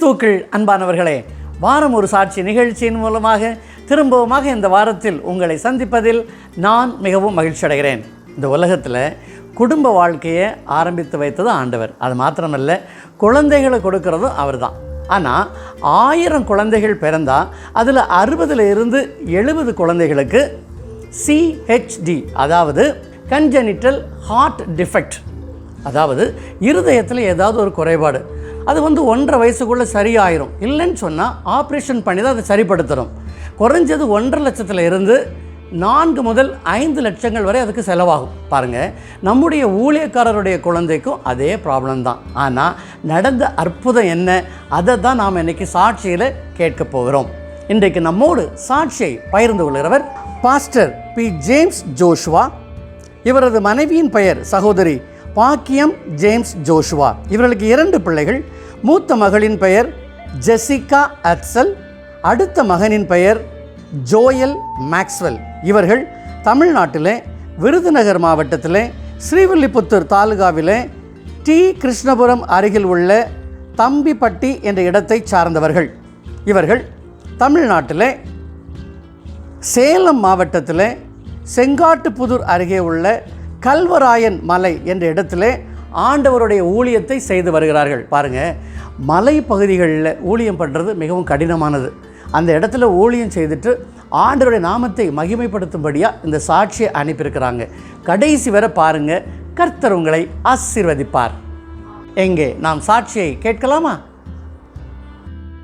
கிறிஸ்துவுக்குள் அன்பானவர்களே வாரம் ஒரு சாட்சி நிகழ்ச்சியின் மூலமாக திரும்பவுமாக இந்த வாரத்தில் உங்களை சந்திப்பதில் நான் மிகவும் மகிழ்ச்சி அடைகிறேன். இந்த உலகத்தில் குடும்ப வாழ்க்கையை ஆரம்பித்து வைத்தது ஆண்டவர். அது மாத்திரமல்ல குழந்தைகளை கொடுக்கறதும் அவர்தான். ஆனால் ஆயிரம் குழந்தைகள் பிறந்தால் அதில் அறுபதுல இருந்து எழுபது குழந்தைகளுக்கு சிஹெச்டி அதாவது கன்ஜெனிட்டல் ஹார்ட் டிஃபெக்ட் அதாவது இருதயத்தில் ஏதாவது ஒரு குறைபாடு அது வந்து ஒன்றரை வயசுக்குள்ளே சரியாயிரும். இல்லைன்னு சொன்னால் ஆப்ரேஷன் பண்ணி தான் அதை சரிப்படுத்துகிறோம் குறைஞ்சது ஒன்றரை லட்சத்தில் இருந்து நான்கு முதல் ஐந்து லட்சங்கள் வரை அதுக்கு செலவாகும். பாருங்கள் நம்முடைய ஊழியக்காரருடைய குழந்தைக்கும் அதே ப்ராப்ளம் தான். ஆனால் நடந்த அற்புதம் என்ன? அதை தான் நாம் இன்றைக்கி சாட்சியில் கேட்க போகிறோம். இன்றைக்கு நம்மோடு சாட்சியை பகிர்ந்து கொள்கிறவர் பாஸ்டர் பி ஜேம்ஸ் ஜோஷுவா இவரது மனைவியின் பெயர் சகோதரி பாக்கியம் ஜேம்ஸ் ஜோஷுவா இவர்களுக்கு இரண்டு பிள்ளைகள். மூத்த மகளின் பெயர் ஜெசிகா அட்சல் அடுத்த மகனின் பெயர் ஜோயல் மேக்ஸ்வெல். இவர்கள் தமிழ்நாட்டிலே விருதுநகர் மாவட்டத்திலே ஸ்ரீவில்லிபுத்தூர் தாலுகாவிலே டி. கிருஷ்ணபுரம் அருகில் உள்ள தம்பிப்பட்டி என்ற இடத்தைச் சார்ந்தவர்கள். இவர்கள் தமிழ்நாட்டிலே சேலம் மாவட்டத்தில் செங்காட்டுப்புதூர் அருகே உள்ள கல்வராயன் மலை என்ற இடத்திலே ஆண்டவருடைய ஊழியத்தை செய்து வருகிறார்கள். பாருங்கள் மலை பகுதிகளில் ஊழியம் பண்ணுறது மிகவும் கடினமானது. அந்த இடத்துல ஊழியம் செய்துட்டு ஆண்டவருடைய நாமத்தை மகிமைப்படுத்தும்படியாக இந்த சாட்சியை அனுப்பியிருக்கிறாங்க. கடைசி வரை பாருங்கள் கர்த்தர் உங்களை ஆசீர்வதிப்பார். எங்கே? நாம் சாட்சியை கேட்கலாமா?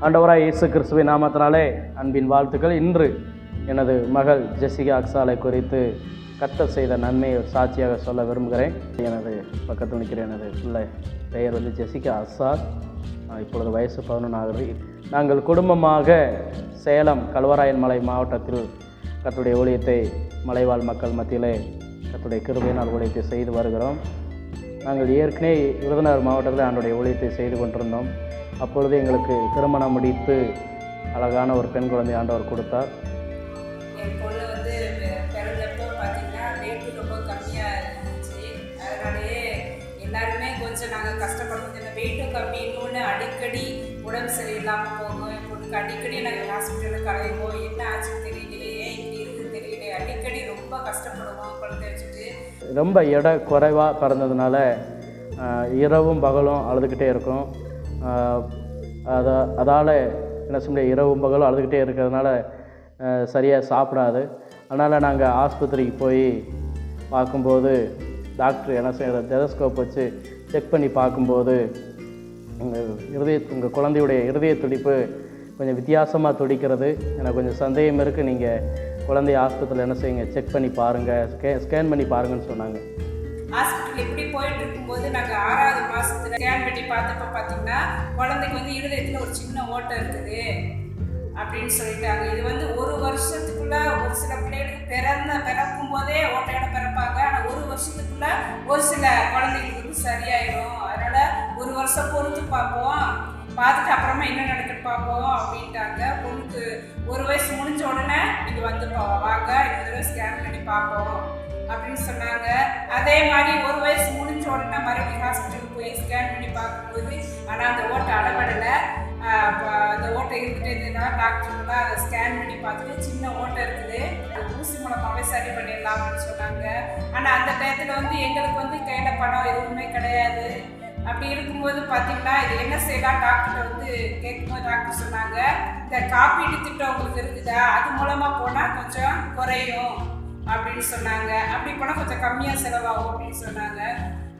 ஆண்டவராய் இயேசு கிறிஸ்துவை நாமத்தினாலே அன்பின் வாழ்த்துக்கள். இன்று எனது மகள் ஜெசிகா அக்சாலை குறித்து கத்தர் செய்த நன்மையை சாட்சியாக சொல்ல விரும்புகிறேன். எனது பக்கத்தில் நிற்கிற எனது பிள்ளை பெயர் வந்து ஜெசிகா அசாத். இப்பொழுது வயசு பதினொன்று ஆகுது. நாங்கள் குடும்பமாக சேலம் கல்வராயன் மலை மாவட்டத்தில் கத்துடைய ஊழியத்தை மலைவாழ் மக்கள் மத்தியிலே கத்துடைய கிருபையினால் ஊழியத்தை செய்து வருகிறோம். நாங்கள் ஏற்கனவே விருதுநகர் மாவட்டத்தில் ஆண்டுடைய ஊழியத்தை செய்து கொண்டிருந்தோம். அப்பொழுது எங்களுக்கு திருமணம் முடித்து அழகான ஒரு பெண் குழந்தை ஆண்டவர் கொடுத்தார். நாங்கள் கஷ்டப்படுறது இந்த வெயிட்டும் கம்மி இன்னொன்று அடிக்கடி உடம்பு சரியில்லாமல் போகும். என் பொண்ணுக்கு அடிக்கடி நாங்கள் ஹாஸ்பிட்டலுக்கு அலைவோம் என்ன ஆச்சுன்னு தெரியலையே இப்படி இருக்குது தெரியலையே. அடிக்கடி ரொம்ப கஷ்டப்படுவோம் குழந்தை வச்சுட்டு. ரொம்ப எடை குறைவாக பிறந்ததுனால இரவும் பகலும் அழுதுகிட்டே இருக்கும். அதை அதால் என்ன சொல்ல இரவும் பகலும் அழுதுகிட்டே இருக்கிறதுனால சரியாக சாப்பிடாது. அதனால் நாங்கள் ஆஸ்பத்திரிக்கு போய் பார்க்கும்போது டாக்டர் என்ன செய்யற டெலஸ்கோப் வச்சு செக் பண்ணி பார்க்கும்போது உங்கள் இருதய உங்கள் குழந்தையுடைய இருதய துடிப்பு கொஞ்சம் வித்தியாசமாக துடிக்கிறது. எனக்கு கொஞ்சம் சந்தேகம் இருக்குது நீங்கள் குழந்தைய ஆஸ்பத்திரியில் என்ன செய்யுங்க? செக் பண்ணி பாருங்கள் ஸ்கே ஸ்கேன் பண்ணி பாருங்கன்னு சொன்னாங்க. ஹாஸ்பிட்டல் எப்படி போயிட்டு இருக்கும்போது நாங்கள் ஆறாவது மாதத்தில் ஸ்கேன் பண்ணி பார்த்தப்ப பார்த்தீங்கன்னா குழந்தைக்கு வந்து இருதயத்தில் ஒரு சின்ன ஓட்டம் இருக்குது அப்படின்னு சொல்லிட்டாங்க. இது வந்து ஒரு வருஷத்துக்குள்ள ஒரு சில பிள்ளைகளுக்கு பிறந்த பிறக்கும் போதே ஓட்டையோட பிறப்பாங்க. ஆனால் ஒரு வருஷத்துக்குள்ள ஒரு சில குழந்தைங்களுக்கு சரியாயிடும் அதனால ஒரு வருஷம் பொறுத்து பார்ப்போம். பார்த்துட்டு அப்புறமா என்ன நடக்குன்னு பார்ப்போம் அப்படின்ட்டாங்க. பொண்ணுக்கு ஒரு வயசு முடிஞ்ச உடனே நீங்கள் வந்து வாங்க இந்த தடவை ஸ்கேன் பண்ணி பார்ப்போம் அப்படின்னு சொன்னாங்க. அதே மாதிரி ஒரு வயசு முடிஞ்ச உடனே மறுபடியும் ஹாஸ்பிட்டலுக்கு போய் ஸ்கேன் பண்ணி பார்க்கும்போது ஆனால் அந்த ஓட்டை அடபடலை அந்த ஓட்டை டாக்டர்லாம் அதை ஸ்கேன் பண்ணி பார்த்துட்டு சின்ன ஓட்டை இருக்குது. அது ஊசி மூலமாகவே சரி பண்ணிடலாம் அப்படின்னு சொன்னாங்க. ஆனால் அந்த டயத்தில் வந்து எங்களுக்கு வந்து கையில் பணம் எதுவுமே கிடையாது. அப்படி இருக்கும்போது பார்த்தீங்கன்னா இது என்ன செய்யலாம் டாக்டர் வந்து கேட்கும்போது டாக்டர் சொன்னாங்க. இந்த காப்பீட்டு திட்டம் உங்களுக்கு இருக்குதா? அது மூலமாக போனால் கொஞ்சம் குறையும். அப்படின்னு சொன்னாங்க. அப்படி போனால் கொஞ்சம் கம்மியாக செலவாகும் அப்படின்னு சொன்னாங்க.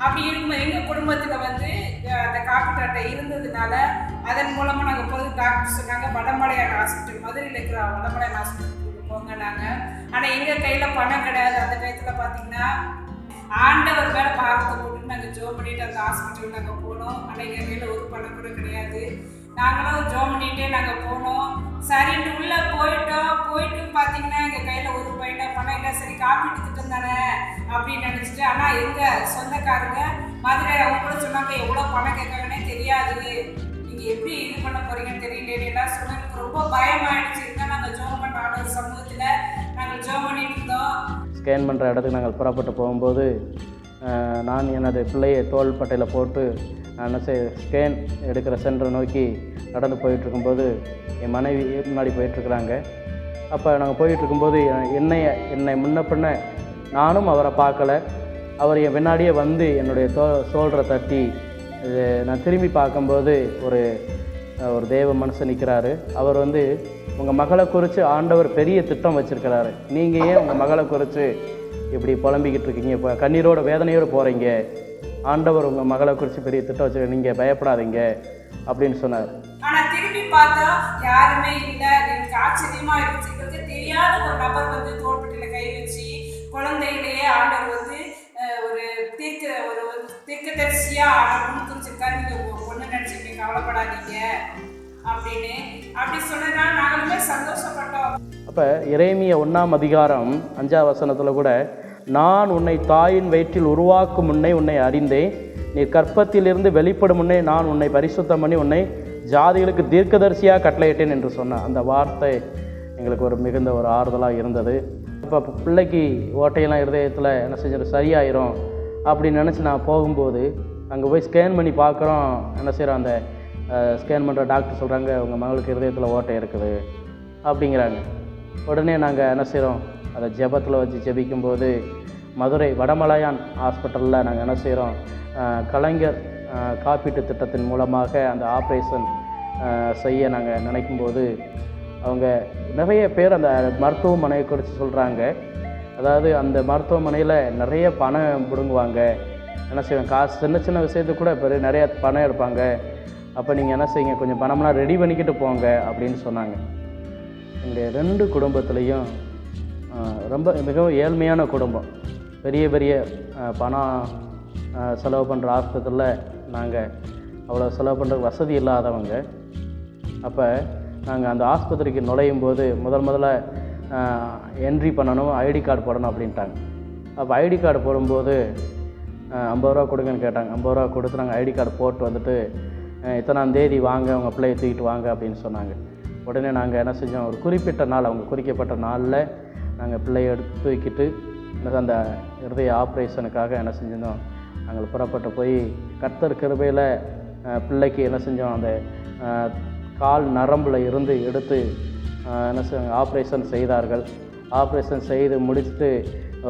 அப்படி இருக்கும்போது எங்கள் குடும்பத்தில் வந்து அந்த காப்பீட்டு அட்டை இருந்ததுனால அதன் மூலமாக நாங்கள் போது டாக்டர் சொன்னாங்க வடமலையான் ஹாஸ்பிட்டல் மதுரையில் இருக்கிற வடமலையான் ஹாஸ்பிட்டலுக்கு போங்க நாங்கள் ஆனால் எங்கள் கையில் பணம் கிடையாது. அந்த டயத்தில் பார்த்தீங்கன்னா ஆண்டவர் மேலே பாரத்தை போட்டு நாங்கள் ஜோ பண்ணிட்டு அந்த ஹாஸ்பிட்டல் நாங்கள் போனோம். ஆனால் எங்கள் கையில் ஒரு பணம் கூட கிடையாது. நாங்களும் ஜோ பண்ணிகிட்டே நாங்கள் போனோம். சரி காப்பீட்டு திட்டம் தானே அப்படின்னு நினச்சிட்டு ஆனால் எங்கள் சொந்தக்காரங்க? மதுரை அவங்க கூட சொன்னாங்க எவ்வளோ பணம் கேட்காங்கன்னே தெரியாது. நீங்கள் எப்படி இது பண்ண போறீங்கன்னு தெரியல எல்லாம் சொன்னாங்க எனக்கு ரொம்ப பயமாயிடுச்சு. இருந்தால் நாங்கள் ஜோம் பண்ண ஆண்டவர் சமூகத்தில் நாங்கள் ஜோம் பண்ணிட்டு இருந்தோம். ஸ்கேன் பண்ணுற இடத்துக்கு நாங்கள் புறப்பட்டு போகும்போது நான் எனது பிள்ளையை தோல் பட்டையில் போட்டு நான் ஸ்கேன் எடுக்கிற சென்டரை நோக்கி நடந்து போயிட்டுருக்கும்போது என் மனைவி முன்னாடி போயிட்டுருக்குறாங்க அப்போ நாங்கள் போயிட்டுருக்கும்போது என்னை என்னை முன்ன பின்ன நானும் அவரை பார்க்கல. அவர் என் பின்னாடியே வந்து என்னுடைய தோ சோல்டரை தட்டி இது நான் திரும்பி பார்க்கும்போது ஒரு ஒரு தேவ மனுஷன் நிற்கிறாரு அவர் வந்து உங்கள் மகளை குறித்து ஆண்டவர் பெரிய திட்டம் வச்சுருக்கிறாரு. நீங்கள் ஏன் உங்கள் மகளை குறித்து இப்படி புலம்பிக்கிட்டு இருக்கீங்க? இப்போ கண்ணீரோட வேதனையோடு போகிறீங்க ஆண்டவர் உங்கள் மகளை குறித்து பெரிய திட்டம் வச்சுருக்க நீங்கள் பயப்படாதீங்க. அப்படின்னு சொன்னார். ஆனா திரும்பி பார்த்தா யாருமே இல்ல எனக்கு ஆச்சரியமா இருந்துச்சு. எங்களுக்கு தெரியாத ஒரு நபர் வந்து தோள்பட்டில கை வச்சு குழந்தையிலேயே ஆண்டவர் வந்து ஒரு தீர்க்க ஒரு தீர்க்கதரிசியா ஆண்டவர் முன் குறிச்சிருக்காரு நீங்க உங்க பொண்ணு நினைச்சுக்க கவலைப்படாதீங்க அப்படின்னு. அப்படி சொன்னதுனால நாங்களுமே சந்தோஷப்பட்டோம். அப்போ இறைமிய ஒன்றாம் அதிகாரம் அஞ்சாம் வசனத்தில் கூட நான் உன்னை தாயின் வயிற்றில் உருவாக்கும் முன்னே உன்னை அறிந்தேன். நீ கற்பத்திலிருந்து வெளிப்படும் முன்னே நான் உன்னை பரிசுத்தம் பண்ணி உன்னை ஜாதிகளுக்கு தீர்க்கதரிசியாக கட்டளையிட்டேன் என்று சொன்ன அந்த வார்த்தை எங்களுக்கு ஒரு மிகுந்த ஒரு ஆறுதலாக இருந்தது. இப்போ பிள்ளைக்கு ஓட்டையெல்லாம் இருதயத்தில் என்ன செஞ்சது சரியாயிரும் அப்படின்னு நினச்சி நான் போகும்போது அங்கே போய் ஸ்கேன் பண்ணி பார்க்குறோம். என்ன செய்கிறோம் அந்த ஸ்கேன் பண்ணுற டாக்டர் சொல்கிறாங்க உங்கள் மகளுக்கு இருதயத்தில் ஓட்டை இருக்குது. அப்படிங்கிறாங்க. உடனே நாங்கள் என்ன செய்கிறோம் அதை ஜெபத்தில் வச்சு ஜெபிக்கும்போது மதுரை வடமலையான் ஹாஸ்பிட்டலில் நாங்கள் என்ன செய்கிறோம் கலைஞர் காப்பீட்டுத் காப்பீட்டு திட்டத்தின் மூலமாக அந்த ஆப்ரேஷன் செய்ய நாங்கள் நினைக்கும்போது அவங்க நிறைய பேர் அந்த மருத்துவமனையை குறித்து சொல்கிறாங்க அதாவது அந்த மருத்துவமனையில் நிறைய பணம் பிடுங்குவாங்க. என்ன செய்வாங்க காசு சின்ன சின்ன விஷயத்துக்கு கூட பெரிய நிறைய பணம் எடுப்பாங்க. அப்போ நீங்கள் என்ன செய்யுங்க கொஞ்சம் பணம்லாம் ரெடி பண்ணிக்கிட்டு போங்க அப்படின்னு சொன்னாங்க. எங்களுடைய ரெண்டு குடும்பத்துலேயும் ரொம்ப மிகவும் ஏழ்மையான குடும்பம். பெரிய பெரிய பணம் செலவு பண்ணுற ஆஸ்பத்திரியில் நாங்கள் அவ்வளோ செலவு பண்ணுற வசதி இல்லாதவங்க. அப்போ நாங்கள் அந்த ஆஸ்பத்திரிக்கு நுழையும் போது முதல் முதல்ல என்ட்ரி பண்ணணும் ஐடி கார்டு போடணும் அப்படின்ட்டாங்க. அப்போ ஐடி கார்டு போடும்போது ஐம்பது ரூபா கொடுங்கன்னு கேட்டாங்க. ஐம்பது ரூபா கொடுத்து நாங்கள் ஐடி கார்டு போட்டு வந்துட்டு இத்தனாம் தேதி வாங்க உங்கள் பிள்ளையை தூக்கிட்டு வாங்க அப்படின்னு சொன்னாங்க. உடனே நாங்கள் என்ன செஞ்சோம்? ஒரு குறிப்பிட்ட நாள் அவங்க குறிக்கப்பட்ட நாளில் நாங்கள் பிள்ளையை எடுத்து தூக்கிட்டு அந்த இருதய ஆப்ரேஷனுக்காக என்ன செஞ்சிருந்தோம்? நாங்கள் புறப்பட்டு போய் கர்த்தர் கிருபையில் பிள்ளைக்கு என்ன செஞ்சோம்? அந்த கால் நரம்பில் இருந்து எடுத்து என்ன செஞ்ச ஆப்ரேஷன் செய்தார்கள். ஆப்ரேஷன் செய்து முடிச்சுட்டு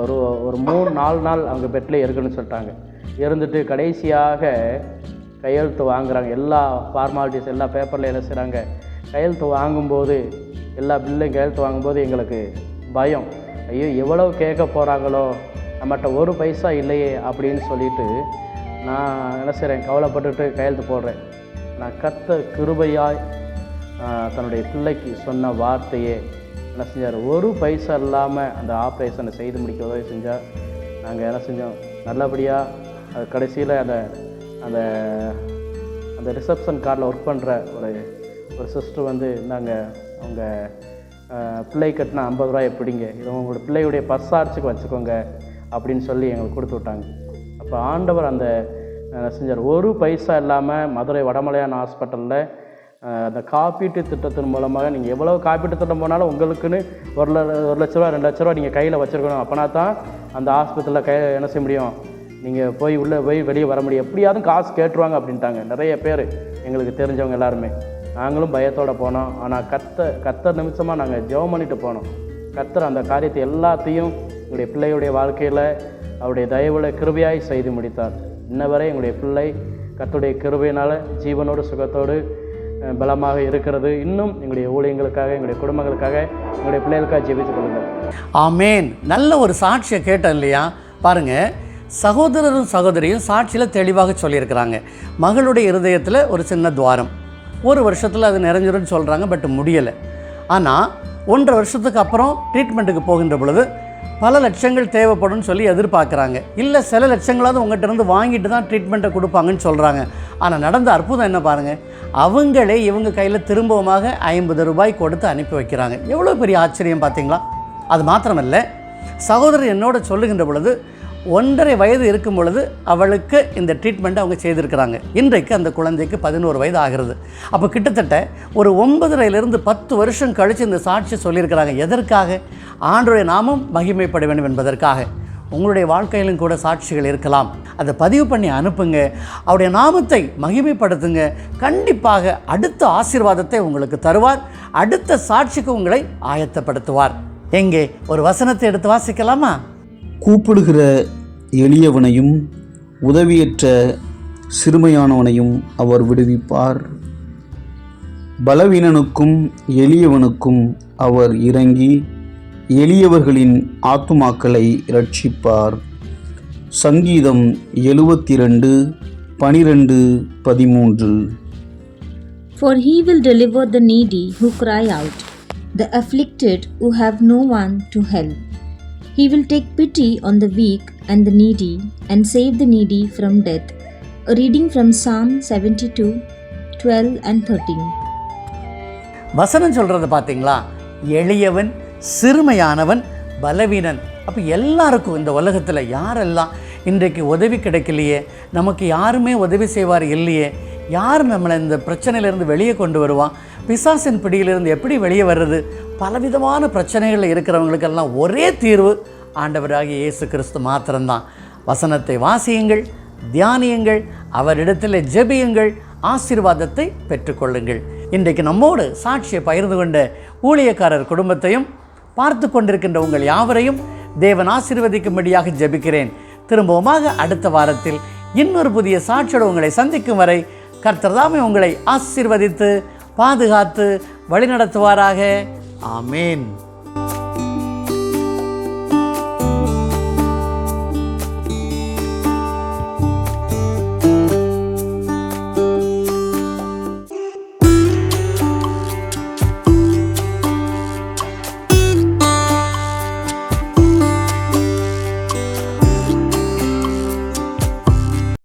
ஒரு ஒரு மூணு நாலு நாள் அவங்க பெட்லேயே இருக்குன்னு சொல்லிட்டாங்க. இருந்துட்டு கடைசியாக கையெழுத்து வாங்குறாங்க. எல்லா ஃபார்மாலிட்டிஸ் எல்லா பேப்பரில் என்ன செய்கிறாங்க கையெழுத்து வாங்கும்போது எல்லா பில்லையும் கையெழுத்து வாங்கும்போது எங்களுக்கு பயம். ஐயோ எவ்வளவு கேட்க போகிறாங்களோ நம்மகிட்ட ஒரு பைசா இல்லையே அப்படின்னு சொல்லிட்டு நான் என்ன செய்கிறேன் கவலைப்பட்டுட்டு கையெழுத்து போடுறேன். நான் கத்த கிருபையாய் தன்னுடைய பிள்ளைக்கு சொன்ன வார்த்தையே என்ன செஞ்சார்? ஒரு பைசா இல்லாமல் அந்த ஆப்ரேஷனை செய்து முடிக்க உதவி செஞ்சால் நாங்கள் என்ன செஞ்சோம்? நல்லபடியாக அது கடைசியில் அந்த அந்த அந்த ரிசப்ஷன் கார்டில் ஒர்க் பண்ணுற ஒரு ஒரு சிஸ்டர் வந்து நாங்கள் அவங்க பிள்ளை கட்டினா ஐம்பது ரூபாய் பிடிங்க. இது உங்களோட பிள்ளையுடைய பஸ்ஸார்ச்சுக்கு வச்சுக்கோங்க. அப்படின்னு சொல்லி எங்களுக்கு கொடுத்து விட்டாங்க. அப்போ ஆண்டவர் அந்த செஞ்சார். ஒரு பைசா இல்லாமல் மதுரை வடமலையான் ஹாஸ்பிட்டலில் அந்த காப்பீட்டு திட்டத்தின் மூலமாக நீங்கள் எவ்வளோ காப்பீட்டு திட்டம் போனாலும் உங்களுக்குன்னு ஒரு ல ஒரு லட்ச ரூபா ரெண்டு லட்ச ரூபா நீங்கள் கையில் வச்சுருக்கணும். அப்போனா தான் அந்த ஆஸ்பத்திரியில் கை என்ன செய்ய முடியும்? நீங்கள் போய் உள்ளே போய் வெளியே வர முடியும். எப்படியாவது காசு கேட்டுருவாங்க அப்படின்ட்டாங்க. நிறைய பேர். எங்களுக்கு தெரிஞ்சவங்க எல்லாருமே. நாங்களும் பயத்தோடு போனோம். ஆனால் கத்த கத்த நிமிஷமாக நாங்கள் ஜெபம் பண்ணிட்டு போனோம். கத்தர் அந்த காரியத்தை எல்லாத்தையும் எங்களுடைய பிள்ளையுடைய வாழ்க்கையில் அவருடைய தயவுல கிருபையாய் செய்து முடித்தார். இன்ன வரை எங்களுடைய பிள்ளை கத்துடைய கிருபையினால் ஜீவனோடு சுகத்தோடு பலமாக இருக்கிறது. இன்னும் எங்களுடைய ஊழியங்களுக்காக எங்களுடைய குடும்பங்களுக்காக எங்களுடைய பிள்ளைகளுக்காக ஜெபித்துக் கொள்ளுங்கள். ஆமேன். நல்ல ஒரு சாட்சியை கேட்டோம் இல்லையா? பாருங்கள் சகோதரரும் சகோதரியும் சாட்சியில் தெளிவாக சொல்லியிருக்கிறாங்க. மகளுடைய இருதயத்தில் ஒரு சின்ன துவாரம். ஒரு வருஷத்தில் அது நிறைஞ்சிரும்னு சொல்கிறாங்க பட் முடியலை. ஆனால் ஒன்றரை வருஷத்துக்கு அப்புறம் ட்ரீட்மெண்ட்டுக்கு போகின்ற பொழுது பல லட்சங்கள் தேவைப்படும்னு சொல்லி எதிர்பார்க்குறாங்க. இல்லை சில லட்சங்களாவது உங்கள்கிட்ட இருந்து வாங்கிட்டு தான் ட்ரீட்மெண்ட்டை கொடுப்பாங்கன்னு சொல்கிறாங்க ஆனால் நடந்த அற்புதம் என்ன பாருங்கள் அவங்களே இவங்க கையில் திரும்பவுமாக ஐம்பது ரூபாய் கொடுத்து அனுப்பி வைக்கிறாங்க. எவ்வளோ பெரிய ஆச்சரியம் பார்த்தீங்களா அது மாத்திரமல்ல. சகோதரர் என்னோட சொல்லுகின்ற பொழுது ஒன்றரை வயது இருக்கும் பொழுது அவளுக்கு இந்த ட்ரீட்மெண்ட்டை அவங்க செய்திருக்கிறாங்க. இன்றைக்கு அந்த குழந்தைக்கு பதினோரு வயது ஆகிறது. அப்போ கிட்டத்தட்ட ஒரு ஒன்பதரையிலிருந்து பத்து வருஷம் கழித்து இந்த சாட்சி சொல்லியிருக்கிறாங்க. எதற்காக? ஆண்டுடைய நாமம் மகிமைப்பட வேண்டும் என்பதற்காக. உங்களுடைய வாழ்க்கையிலும் கூட சாட்சிகள் இருக்கலாம். அதை பதிவு பண்ணி அனுப்புங்க. அவருடைய நாமத்தை மகிமைப்படுத்துங்க. கண்டிப்பாக அடுத்த ஆசீர்வாதத்தை உங்களுக்கு தருவார். அடுத்த சாட்சிக்கு உங்களை ஆயத்தப்படுத்துவார். எங்கே? ஒரு வசனத்தை எடுத்து வாசிக்கலாமா? கூப்பிடுகிற எளியவனையும் உதவியற்ற சிறுமையானவனையும் அவர் விடுவிப்பார். பலவீனனுக்கும் எளியவனுக்கும் அவர் இறங்கி எளியவர்களின் ஆத்துமாக்களை ரட்சிப்பார் சங்கீதம் எழுபத்தி ரெண்டு பனிரெண்டு பதிமூன்று. For he will deliver the needy who cry out, the afflicted who have no one to help. He will take pity on the weak and the needy and save the needy from death. A reading from Psalm 72, 12 and 13. வசனம் சொல்கிறத பார்த்தீங்களா எளியவன் சிறுமையானவன் பலவீனன் அப்போ எல்லாருக்கும் இந்த உலகத்தில் யாரெல்லாம் இன்றைக்கு உதவி கிடைக்கலையே நமக்கு யாருமே உதவி செய்வார் இல்லையே யார் நம்மளை இந்த பிரச்சனையிலேருந்து வெளியே கொண்டு வருவான் பிசாசின் பிடியிலிருந்து எப்படி வெளியே வர்றது? பலவிதமான பிரச்சனைகளில் இருக்கிறவங்களுக்கெல்லாம் ஒரே தீர்வு ஆண்டவராகிய இயேசு கிறிஸ்து மாத்திரம்தான். வசனத்தை வாசியுங்கள் தியானியுங்கள் அவரிடத்தில் ஜெபியுங்கள் ஆசீர்வாதத்தை பெற்றுக்கொள்ளுங்கள். இன்றைக்கு நம்மோடு சாட்சியை பகிர்ந்து கொண்ட ஊழியக்காரர் குடும்பத்தையும் பார்த்து கொண்டிருக்கின்ற உங்கள் யாவரையும் தேவன் ஆசீர்வதிக்கும்படியாக ஜெபிக்கிறேன். திரும்பவுமாக அடுத்த வாரத்தில் இன்னொரு புதிய சாட்சியோடு உங்களை சந்திக்கும் வரை கர்த்தர்தாமே உங்களை ஆசீர்வதித்து பாதுகாத்து வழிநடத்துவாராக. ஆமேன்.